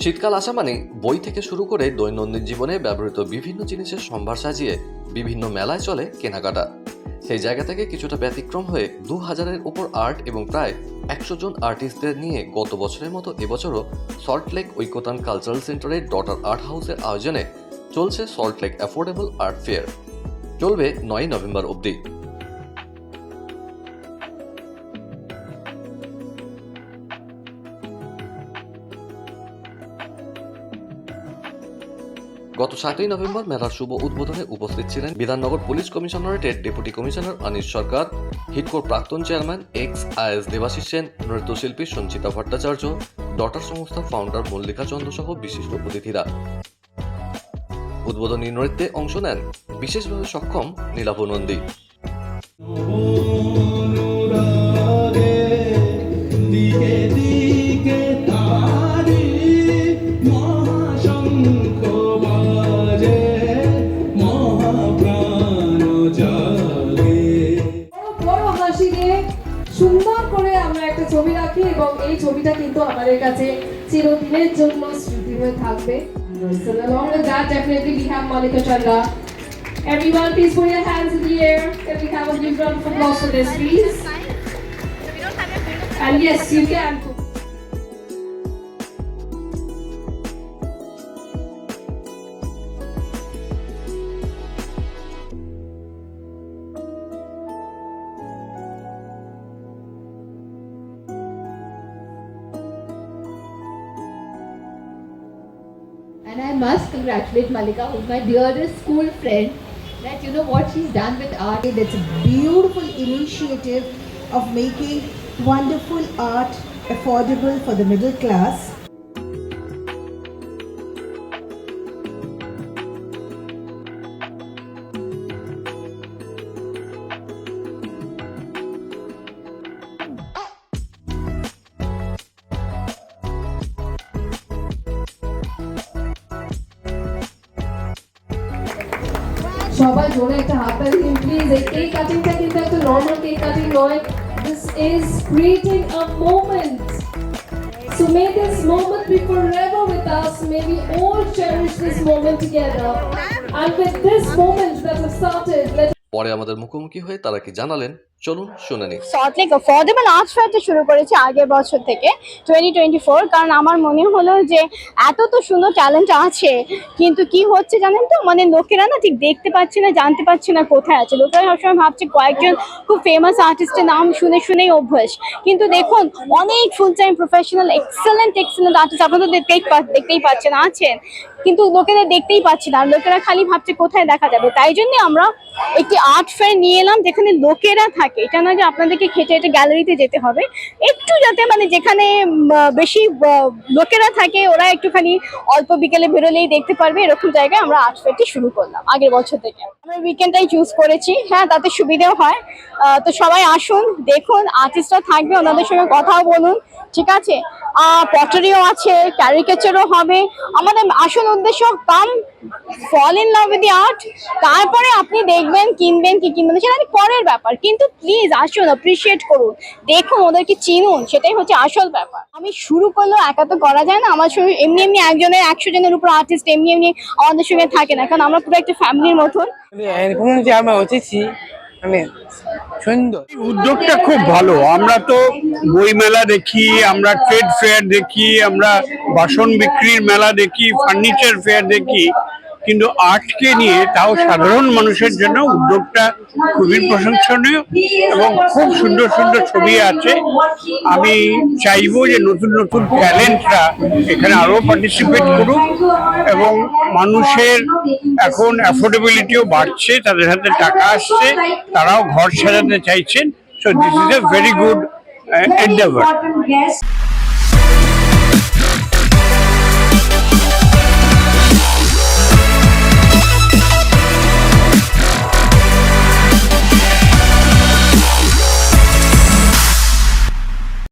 শীতকাল আসা মানে বই থেকে শুরু করে দৈনন্দিন জীবনে ব্যবহৃত বিভিন্ন জিনিসের সম্ভার সাজিয়ে বিভিন্ন মেলায় চলে কেনাকাটা। সেই জায়গা থেকে কিছুটা ব্যতিক্রম হয়ে দু হাজারের উপর আর্ট এবং প্রায় একশো জন আর্টিস্টদের নিয়ে গত বছরের মতো এবছরও সল্টলেক ঐক্যতান কালচারাল সেন্টারের ডটার আর্ট হাউসের আয়োজনে চলছে সল্টলেক অ্যাফোর্ডেবল আর্ট ফেয়ার। চলবে নয় নভেম্বর অবধি। গত সাতই নভেম্বর মেলার শুভ উদ্বোধনে উপস্থিত ছিলেন বিধাননগর পুলিশ কমিশনারেটের ডেপুটি কমিশনার অনিশ সরকার, হিটকোর প্রাক্তন chairman ex IAS Debashis Sen, নৃত্যশিল্পী সঞ্চিতা ভট্টাচার্য, ডটার সংস্থার ফাউন্ডার মল্লিকা চন্দ্র সহ বিশিষ্ট অতিথিরা। উদ্বোধনী নৃত্যে অংশ নেন বিশেষভাবে সক্ষম নীলাভ নন্দী। দিকে দিকে সুন্দর করে আমরা একটা ছবি রাখি এবং এই ছবিটা কিন্তু আমাদের কাছে চিরদিনের জন্য স্মৃতি হয়ে থাকবে along with that, definitely we have Monica Chandra. Everyone, please put your hands in the air. Can we have a big round of applause for this, please? And yes, you can. And I must congratulate Malika, who's my dearest school friend, that you know what she's done with art. It's a beautiful initiative of making wonderful art affordable for the middle class. সবাই জোরে একটা হাত তালি দিন please এই কাটিংটা কিন্তু একটা নর্মাল কেক কাটিং নয় this is creating a moment So may this moment be forever with us. May we all cherish this moment together. And with this moment that has started, let পরে আমাদের মুখোমুখি হয়ে তারা কি জানালেন চলুন শুনে নিই। সল্টলেক অ্যাফোর্ডেবল আর্টস ফেয়ারটা শুরু করেছি আগের বছর থেকে টোয়েন্টি টোয়েন্টি ফোর কারণ আমার মনে হলো যে এত তো সুন্দর ট্যালেন্ট আছে, কিন্তু কি হচ্ছে জানেন তো? মানে লোকেরা না ঠিক দেখতে পাচ্ছে না, জানতে পারছে না কোথায় আছে। লোকেরা সবসময় ভাবছে কয়েকজন খুব ফেমাস আর্টিস্টের নাম শুনে শুনেই অভ্যাস। কিন্তু দেখুন, অনেক full time professional excellent excellent artist আপনারা দেখতেই দেখতেই পাচ্ছেন, আছেন। কিন্তু লোকেদের দেখতেই পাচ্ছি না লোকেরা খালি ভাবছে কোথায় দেখা যাবে। তাই জন্য আমরা একটি আর্ট ফেয়ার নিয়ে এলাম, যেখানে লোকেরা থাকে। এটা না যে আপনাদেরকে খেটে হেঁটে গ্যালারিতে যেতে হবে। একটু যাতে মানে যেখানে বেশি লোকেরা থাকে, ওরা একটুখানি অল্প বিকেলে বেরোলেই দেখতে পারবে, এরকম জায়গায় আমরা আর্ট ফেয়ারটি শুরু করলাম আগের বছর থেকে। আমরা উইকেন্ডটাই চুজ করেছি। হ্যাঁ তাতে সুবিধেও হয়। তো সবাই আসুন, দেখুন আর্টিস্টরা থাকবে, ওনাদের সঙ্গে কথাও বলুন, ঠিক আছে? পটারিও আছে ক্যারিকেচারও হবে। আমাদের আসল উদ্দেশ্য come fall in love with the art তারপরে আপনি দেখবেন, কিনবেন, কি কিনবেন, সেটা পরের ব্যাপার। কিন্তু প্লিজ আসুন অ্যাপ্রিসিয়েট করুন। দেখুন ওদেরকে চিনুন সেটাই হচ্ছে আসল ব্যাপার। আমি শুরু করলেও একা তো করা যায় না আমার সঙ্গে এমনি এমনি একজনের একশো জনের উপর আর্টিস্ট এমনি এমনি আমাদের সঙ্গে থাকে না কারণ আমরা পুরো একটা ফ্যামিলির মতন। এরকম যে আমরা মানে সুন্দর। উদ্যোগটা খুব ভালো। আমরা তো বই মেলা দেখি আমরা ট্রেড ফেয়ার দেখি আমরা বাসন বিক্রির মেলা দেখি ফার্নিচার ফেয়ার দেখি। কিন্তু আর্টকে নিয়ে তাও সাধারণ মানুষের জন্য উদ্যোগটা খুবই প্রশংসনীয় এবং খুব সুন্দর সুন্দর ছবি আছে। আমি চাইব যে নতুন নতুন ট্যালেন্টরা এখানে আরও পার্টিসিপেট করুক এবং মানুষের এখন অ্যাফোর্ডেবিলিটিও বাড়ছে, তাদের হাতে টাকা আসছে, তারাও ঘর সাজাতে চাইছেন। So this is a very good endeavour